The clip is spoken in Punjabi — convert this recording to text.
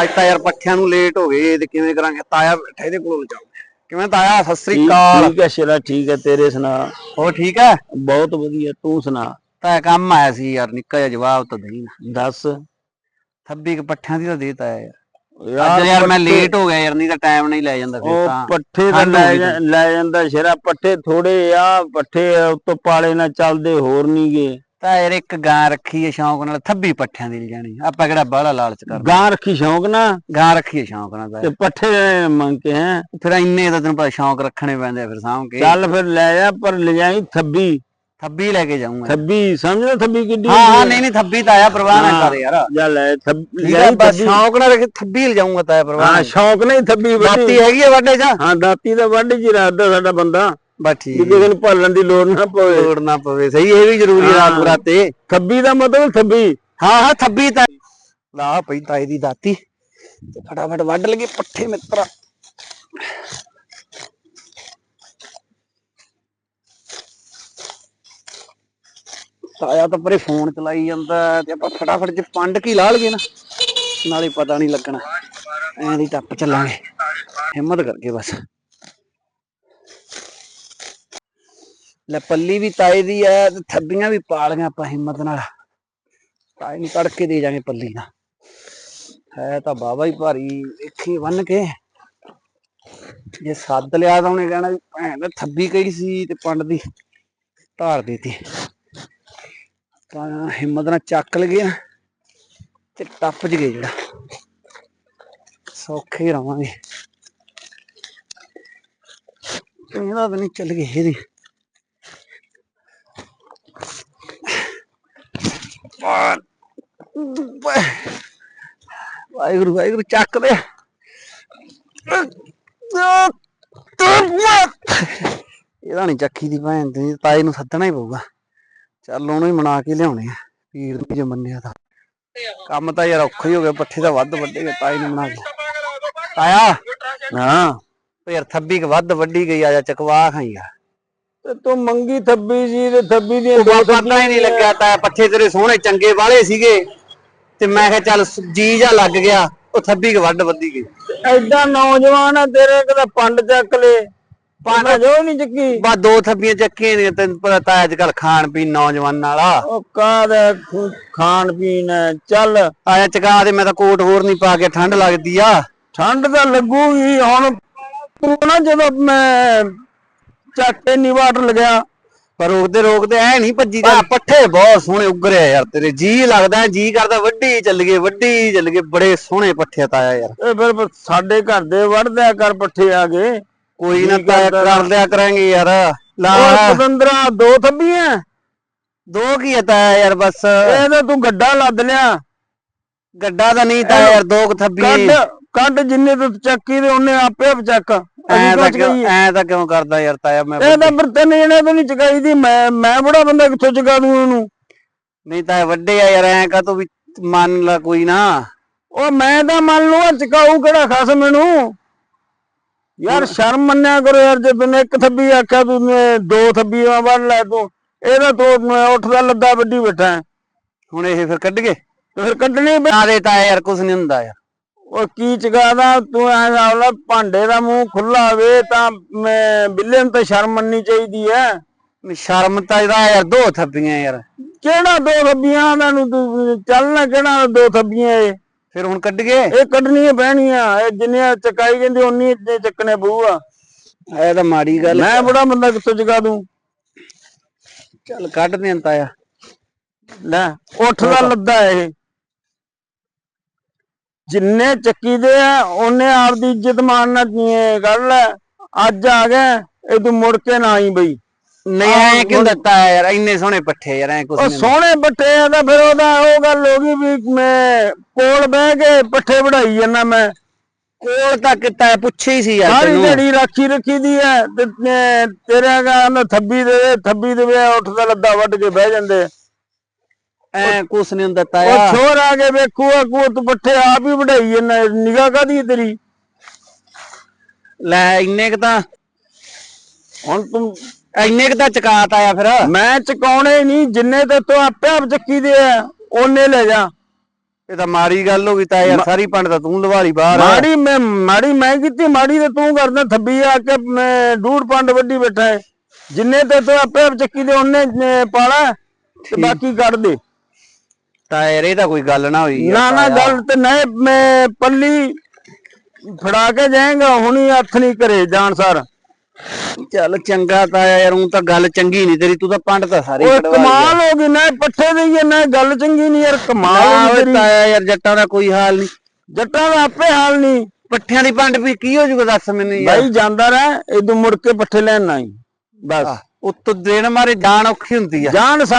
ਅੱਜ ਤਾਂ ਯਾਰ ਪੱਠਿਆਂ ਨੂੰ ਲੇਟ ਹੋ ਗਏ ਤੇ ਕਿਵੇਂ ਕਰਾਂਗੇ? ਤਾਇਆ ਬੈਠਾ ਇਹਦੇ ਕੋਲ ਚੱਲ ਕਿਵੇਂ ਤਾਇਆ? ਸਤਿ ਸ੍ਰੀ ਅਕਾਲ। ਠੀਕ ਹੈ ਸ਼ੇਰਾ ਠੀਕ ਹੈ ਤੇਰੇ ਸੁਣਾ? ਹੋ ਠੀਕ ਹੈ? ਬਹੁਤ ਵਧੀਆ ਤੂੰ ਸੁਣਾ? ਤਾਂ ਕੰਮ ਆਇਆ ਸੀ ਯਾਰ ਨਿੱਕਾ ਜਿਹਾ ਜਵਾਬ ਤਾਂ ਦੇਈ ਨਾ। ਦੱਸ। ਥੱਬੀ ਕ ਪੱਠਿਆਂ ਦੀ ਤਾਂ ਦੇਤਾ ਯਾਰ। ਅੱਜ ਯਾਰ ਮੈਂ ਲੇਟ ਹੋ ਗਿਆ ਯਾਰ ਨਹੀਂ ਤਾਂ ਟਾਈਮ ਨਹੀਂ ਲੈ ਜਾਂਦਾ ਫਿਰ ਤਾਂ। ਪੱਠੇ ਤਾਂ ਲੈ ਜਾਂਦਾ ਸ਼ੇਰਾ ਪੱਠੇ ਥੋੜੇ ਆ ਪੱਠੇ ਉਤੋਂ ਪਾਲੇ ਨਾਲ ਚੱਲਦੇ ਹੋਰ ਨਹੀਂ ਗੇ। ਤਾਂ ਯਾਰ ਇੱਕ ਗਾਂ ਰੱਖੀ ਹੈ ਸ਼ੌਂਕ ਨਾਲ ਥੱਬੀ ਪੱਠਿਆਂ ਦੀ ਲਿਜਾਣੀ ਆਪਾਂ ਕਿਹੜਾ ਬਾਹਲਾ ਲਾਲਚ ਕਰਦੇ ਗਾਂ ਰੱਖੀ ਸ਼ੌਂਕ ਨਾ? ਗਾਂ ਰੱਖੀ ਹੈ ਸ਼ੌਂਕ ਨਾਲ ਤਾਂ। ਤੇ ਪੱਠੇ ਮੰਗ ਕੇ ਹੈ? ਫਿਰ ਇੰਨੇ ਤਾਂ ਤੈਨੂੰ ਪਤਾ ਸ਼ੌਂਕ ਰੱਖਣੇ ਪੈਂਦੇ ਆ ਫਿਰ ਸਾਂਭ ਕੇ। ਚੱਲ ਫਿਰ ਲੈ ਜਾ ਪਰ ਲਿਜਾਈ ਥੱਬੀ। ਥੱਬੀ ਲੈ ਕੇ ਜਾਊਂਗਾ। ਥੱਬੀ ਸਮਝਦਾ ਥੱਬੀ ਕਿੱਡੀ ਹਾਂ ਹਾਂ? ਨਹੀਂ ਨਹੀਂ ਥੱਬੀ ਤਾਂ ਆਇਆ ਪ੍ਰਵਾਹ ਨਾ। ਕਰ ਯਾਰ। ਜਾ ਲੈ ਥੱਬੀ ਬਸ। ਸ਼ੌਂਕ ਨਾਲ ਰੱਖ ਥੱਬੀ ਲਿਜਾਊਂਗਾ ਤਾਇਆ ਪ੍ਰਵਾਹ ਹਾਂ ਸ਼ੌਂਕ ਨਹੀਂ ਥੱਬੀ ਵੱਡੀ। ਹੈਗੀ ਆ ਵੱਡੇ ਚ? ਹਾਂ ਦਾਤੀ ਦਾ ਵੱਢ ਜੀ ਰਾਦਾ ਸਾਡਾ ਬੰਦਾ। ਬਸ ਵੀ ਠੀਕ ਕਿਸੇ ਨੂੰ ਭਾਲਣ ਦੀ ਲੋੜ ਨਾ ਪਵੇ। ਲੋੜ ਨਾ ਪਵੇ। ਸਹੀ ਇਹ ਵੀ ਜ਼ਰੂਰੀ ਹੈ। ਰਾਤ। ਬਰਾਤੇ ਥੱਬੀ ਦਾ ਮਤਲਬ ਥੱਬੀ ਹਾਂ ਹਾਂ ਥੱਬੀ ਤਾਂ। ਲਾ ਪਈ ਤਾਈ ਦੀ ਦਾਤੀ। ਤੇ ਫਟਾਫਟ ਵੱਢ ਲਗੇ ਪੱਠੇ ਮਿੱਤਰਾ। ਤਾਇਆ ਤਾਂ ਪਰੇ ਫੋਨ ਚਲਾਈ ਜਾਂਦਾ ਤੇ ਆਪਾਂ ਫਟਾਫਟ ਚ ਪੰਡ ਕੀ ਲਾ ਲਈਏ ਨਾ ਨਾਲੇ ਪਤਾ ਨਹੀਂ ਲੱਗਣਾ। ਐਂ ਦੀ ਟੱਪ ਚੱਲਾਂਗੇ। ਹਿੰਮਤ ਕਰਕੇ ਬਸ। ਲੈ ਪੱਲੀ ਵੀ ਤਾਏ ਦੀ ਐ ਤੇ ਥੱਬੀਆਂ ਵੀ ਪਾਲੀਆਂ ਆਪਾਂ ਹਿੰਮਤ ਨਾਲ। ਤਾਏ ਨੂੰ ਤੜਕੇ ਦੇ ਜਾਗੇ ਪੱਲੀ ਨਾਲ ਹੈ ਤਾਂ ਬਾਬਾ ਹੀ ਭਾਰੀ, ਵੇਖੀ ਬੰਨ ਕੇ। ਜੇ ਸੱਦ ਲਿਆ ਤਾਂ ਉਹਨੇ ਕਹਿਣਾ ਭੈਣ ਦਾ ਥੱਬੀ ਕਈ ਸੀ ਤੇ ਪੰਡ ਦੀ ਧਾਰ ਦਿੱਤੀ। ਤਾਂ ਹਿੰਮਤ ਨਾਲ ਚੱਕ ਲਗੇ ਨਾ ਤੇ ਟੱਪ ਜ ਗਏ ਜਿਹੜਾ। ਸੌਖੇ ਹੀ ਰਵਾਂਗੇ। ਇਹਦਾ ਤਾਂ ਨਹੀਂ ਚੱਲ ਗਏ ਇਹਦੀ। ਵਾਹਿਗੁਰੂ ਵਾਹਿਗੁਰੂ ਚੱਕ ਦੇ। ਇਹਦਾ ਨਹੀਂ ਚੱਕੀ ਦੀ ਭੈਣ ਦੀ ਤਾਏ ਨੂੰ ਸੱਦਣਾ ਹੀ ਪਊਗਾ। ਚੱਲ ਉਹਨੂੰ ਹੀ ਮਨਾ ਕੇ ਲਿਆਉਣੇ ਆ ਪੀਰ ਨੂੰ ਜੇ ਮੰਨਿਆ ਤਾਂ। ਕੰਮ ਤਾਂ ਯਾਰ ਔਖਾ ਹੀ ਹੋ ਗਿਆ ਪੱਠੇ ਤਾਂ ਵੱਧ ਵੱਡੇ ਗਏ ਤਾਏ ਨੂੰ ਮਨਾ ਕੇ। ਤਾਇਆ ਹਾਂ। ਯਾਰ ਥੱਬੀ ਕ ਵੱਧ ਵੱਡੀ ਗਈ ਆ ਜਾ ਚਕਵਾ ਖਾਈ ਆ ਤੇ ਤੂੰ ਮੰਗੀ ਥੱਬੀ ਸੀ ਤੇ ਥੱਬੀ ਦੀਆਂ ਉਹ ਦੋ ਪਤਾ ਹੀ ਨਹੀਂ ਲੱਗਿਆ ਤਾਂ ਪੱਠੇ ਤੇਰੇ ਸੋਹਣੇ ਚੰਗੇ ਵਾਲੇ ਸੀਗੇ। ਤੇ ਮੈਂ ਕਿਹਾ ਚੱਲ ਜੀ ਜਾ ਲੱਗ ਗਿਆ ਉਹ ਥੱਬੀ ਕ ਵੱਡ ਵੱਧੀ ਗਈ। ਐਡਾ ਨੌਜਵਾਨ ਆ ਤੇਰੇ ਕਿਤੇ ਪੰਡ ਚੱਕ ਲੈ। ਪੰਡ? ਜੋ ਨਹੀਂ ਚੱਕੀ। ਬਾ ਦੋ ਥੱਬੀਆਂ ਚੱਕੀਆਂ ਨੇ ਤੈਨੂੰ ਪਤਾ ਤਾਂ ਅੱਜ ਕੱਲ ਖਾਣ ਪੀਣ ਨੌਜਵਾਨਾਂ ਵਾਲਾ। ਉਹ ਕਾਹਦਾ ਖਾਣ ਪੀਣ। ਚੱਲ। ਆਇਆ ਚਕਾ ਦੇ ਮੈਂ ਤਾਂ ਕੋਟ ਹੋਰ ਨਹੀਂ ਪਾ ਕੇ ਠੰਡ ਲੱਗਦੀ ਆ। ਠੰਡ ਤਾਂ ਲੱਗੂਗੀ ਹੁਣ ਤੂੰ ਨਾ ਜਦੋਂ ਮੈਂ ਚੱਕ ਕੇ ਨਿਵਾਟ ਲਗਿਆ। ਪਰ ਰੋਕਦੇ ਰੋਕਦੇ ਐ ਨਹੀਂ ਭੱਜੀ ਦਾ ਪੱਠੇ ਬਹੁਤ ਸੋਹਣੇ ਉੱਗਰੇ ਆ ਯਾਰ ਤੇਰੇ। ਜੀ ਲੱਗਦਾ ਜੀ ਕਰਦਾ ਵੱਡੀ ਚੱਲ ਗਏ ਵੱਡੀ ਚੱਲ ਗਏ ਬੜੇ ਸੋਹਣੇ ਪੱਠੇ ਤਾਇਆ ਯਾਰ। ਇਹ ਫਿਰ ਸਾਡੇ ਘਰ ਦੇ ਵੜਦਿਆ ਕਰ ਪੱਠੇ ਆ ਗਏ। ਕੋਈ ਨਾ ਜੀ ਤਾਇਆ ਕਰ ਲਿਆ ਕਰਾਂਗੇ ਯਾਰ। ਲਾ। ਪਤੰਦਰਾ ਦੋ ਥੱਬੀਆਂ। ਦੋ ਕੀ ਤਾਇਆ ਯਾਰ ਬਸ। ਇਹ ਤਾਂ ਤੂੰ ਗੱਡਾ ਲੱਦ ਲਿਆ। ਗੱਡਾ ਤਾਂ ਨਹੀਂ ਤਾਇਆ ਯਾਰ ਦੋ ਕੁ ਥੱਬੀ ਕੱਢ ਜਿੰਨੇ ਤੂੰ ਚੱਕੀ ਦੇ ਉਹਨੇ ਆਪੇ ਚੱਕ। ਐ ਤਾਂ ਕਿਉਂ ਗਈ ਐ ਤਾਂ ਕਿਉਂ ਕਰਦਾ ਯਾਰ ਤਾਇਆ ਮੈਂ ਇਹ ਤਾਂ ਫਿਰ ਤਿੰਨ ਜਣੇ ਤਾਂ ਨਹੀਂ ਚਕਾਈ ਦੀ ਮੈਂ ਮੈਂ ਬੜਾ ਬੰਦਾ ਕਿੱਥੋਂ ਚਕਾ ਦੂੰ ਇਹਨੂੰ ਨਹੀਂ ਤਾਂ ਵੱਡੇ ਆ ਯਾਰ ਐ ਕਾ ਤੂੰ ਵੀ ਮੰਨ ਲਾ ਕੋਈ ਨਾ। ਉਹ ਮੈਂ ਤਾਂ ਮੰਨ ਲੂਆ ਚਕਾਊ ਕਿਹੜਾ ਖਸ ਮੈਨੂੰ? ਯਾਰ ਸ਼ਰਮ ਮੰਨਿਆ ਕਰੋ ਯਾਰ ਜੇ ਤੈਨੂੰ ਇੱਕ ਥੱਬੀ ਆਖਿਆ ਤੂੰ ਦੋ ਥੱਬੀਆਂ ਵੱਢ ਲੈ ਤੂੰ। ਇਹਦਾ ਤੂੰ ਉੱਠਦਾ ਲੱਦਾ ਵੱਡੀ ਬੈਠਾ। ਹੁਣ ਇਹ ਫਿਰ ਕੱਢ ਗਏ? ਤੇ ਫਿਰ ਕੱਢਣੀ ਦੇ ਤਾਇਆ ਯਾਰ ਕੁਝ ਨਹੀਂ ਹੁੰਦਾ ਯਾਰ। ਉਹ ਕੀ ਚਕਾਦਾ ਤੂੰ ਐ ਸਾਵਲਾ ਭਾਂਡੇ ਦਾ ਮੂੰਹ ਖੁੱਲਾ ਵੇ ਤਾਂ ਬਿੱਲੇ ਨੂੰ ਤਾਂ ਸ਼ਰਮ ਮੰਨਣੀ ਚਾਹੀਦੀ ਵੀ ਸ਼ਰਮ ਤਾਂ ਇਹਦਾ ਯਾਰ ਦੋ ਥੱਬੀਆਂ ਯਾਰ। ਕਿਹੜਾ ਦੋ ਥੱਬੀਆਂ? ਦਾ ਨੂੰ ਤੂੰ ਚੱਲਣਾ ਕਿਹੜਾ ਦੋ ਥੱਬੀਆਂ ਇਹ ਫਿਰ ਹੁਣ ਕੱਢ ਗਏ? ਇਹ ਕੱਢਣੀਆਂ ਪੈਣੀਆਂ ਇਹ ਜਿੰਨੀਆਂ ਚਕਾਈ ਜਾਂਦੀ ਉਨੀ ਇੱਥੇ ਚੱਕਣੇ ਪਊਗਾ ਇਹ ਤਾਂ ਮਾੜੀ ਗੱਲ ਮੈਂ ਬੜਾ ਬੰਦਾ ਕਿੱਥੋਂ ਚਕਾ ਦੂੰ? ਚੱਲ ਕੱਢ ਦੇ ਤਾਇਆ। ਲੈ ਉੱਠਦਾ ਲੱਦਾ ਇਹ। ਜਿੰਨੇ ਚੱਕੀ ਦੇ ਆ ਉਹਨੇ ਆਪਦੀ ਇੱਜ਼ਤ ਕੀ ਗੱਲ ਹੈ। ਅੱਜ ਆ ਗਿਆ ਇਹ ਤੂੰ ਮੁੜ ਕੇ ਨਾ ਆਈ ਬਈ। ਨਹੀਂ ਐ ਕਿਉਂ ਦਿੱਤਾ ਯਾਰ ਇੰਨੇ ਸੋਹਣੇ ਪੱਠੇ ਯਾਰ ਐ ਕੁਝ ਉਹ ਸੋਹਣੇ ਪੱਠੇ ਆ ਤਾਂ ਫਿਰ ਉਹਦਾ ਉਹ ਗੱਲ ਹੋ ਗਈ ਵੀ ਮੈਂ ਕੋਲ ਬਹਿ ਕੇ ਪੱਠੇ ਵਢਾਈ ਜਾਂਦਾ ਮੈਂ। ਕੋਲ ਤਾਂ ਕਿਤਾ ਪੁੱਛੇ ਸੀ ਯਾਰ ਸਾਰੀ ਦਿਹਾੜੀ ਰਾਖੀ ਰੱਖੀ ਦੀ ਐ ਤੇ ਤੇਰੇ ਗਾ ਥੱਬੀ ਦੇ ਥੱਬੀ ਦੇ ਉੱਠਦਾ ਲੱਦਾ ਵੱਢ ਕੇ ਬਹਿ ਜਾਂਦੇ। ਐ ਕੁਛ ਨਹੀਂ ਹੁੰਦਾ ਉਹ ਤਾਇਆ ਛੋਰ ਆ ਕੇ ਵੇਖੂ ਆ ਕੂ ਤੂੰ ਪੱਠੇ ਆਪ ਹੀ ਵਢਾਈ ਜਾਂਦਾ ਨਿਗਾਹ ਕਾਦੀ ਤੇਰੀ? ਲੈ ਇੰਨੇ ਕ ਤਾਂ ਹੁਣ ਤੂੰ ਇੰਨੇ ਕ ਤਾਂ ਚਕਾਤ ਆਇਆ ਫਿਰ। ਮੈਂ ਚਕਾਉਣੇ ਨਹੀਂ ਜਿੰਨੇ ਤੇ ਤੂੰ ਆਪੇ ਆਪ ਚੱਕੀ ਦੇ ਆ ਉਹਨੇ ਲੈ ਜਾ। ਇਹ ਤਾਂ ਮਾੜੀ ਗੱਲ ਹੋ ਗਈ ਤਾਂ ਯਾਰ ਸਾਰੀ ਪੰਡ ਤਾਂ ਤੂੰ ਲਵਾਲੀ ਬਾਹਰ। ਮਾੜੀ ਮੈਂ ਮਾੜੀ ਮੈਂ ਕੀਤੀ ਮਾੜੀ ਤੇ ਤੂੰ ਕਰਦਾ ਥੱਬੀ ਆ ਕੇ ਮੈਂ ਡੂੜ ਪੰਡ ਵੱਡੀ ਬੈਠਾ ਹੈ। ਜਿੰਨੇ ਤੇ ਤੂੰ ਆਪੇ ਚੱਕੀ ਦੇ ਉਹਨੇ ਪਾਲਾ ਤੇ ਬਾਕੀ ਕੱਢ ਦੇ। ਤਾਂ ਯਾਰ ਇਹ ਤਾਂ ਕੋਈ ਗੱਲ ਨਾ ਹੋਈ ਨਾ ਨਾ। ਗੱਲ ਤੇ ਨਹੀਂ ਮੈਂ ਪੱਲੀ ਫੜਾ ਕੇ ਜਾਏਗਾ ਹੁਣੀ ਹੱਥ ਨਹੀਂ ਕਰੇ ਜਾਣ ਸਾਰ। ਚੱਲ ਚੰਗਾ ਤਾਂ ਯਾਰ ਉਹ ਤਾਂ ਗੱਲ ਚੰਗੀ ਨਹੀਂ ਤੇਰੀ ਤੂੰ ਤਾਂ ਪੰਡ ਤਾਂ ਸਾਰੀ ਓਏ ਕਮਾਲ ਹੋ ਗਈ ਨਾ ਪੱਠੇ ਦੀ ਨਾ ਗੱਲ ਚੰਗੀ ਨਹੀਂ ਯਾਰ ਕਮਾਲ ਹੋ ਗਈ ਤਾਇਆ ਯਾਰ ਜੱਟਾਂ ਦਾ ਕੋਈ ਹਾਲ ਨਹੀਂ। ਜੱਟਾਂ ਦਾ ਆਪੇ ਹਾਲ ਨਹੀਂ। ਪੱਠਿਆਂ ਦੀ ਪੰਡ ਵੀ ਕੀ ਹੋ ਜੂਗਾ ਦੱਸ ਮੈਨੂੰ ਯਾਰ। ਬਾਈ ਜਾਂਦਾ ਰਹਿ ਇਦੋਂ ਮੁੜ ਕੇ ਪੱਠੇ ਲੈਣ ਨਾ ਬਸ। ਉੱਤੋਂ ਦੇਣ ਮਾਰੇ ਡਾਣ ਔਖੀ ਹੁੰਦੀ ਆ। ਜਾਣ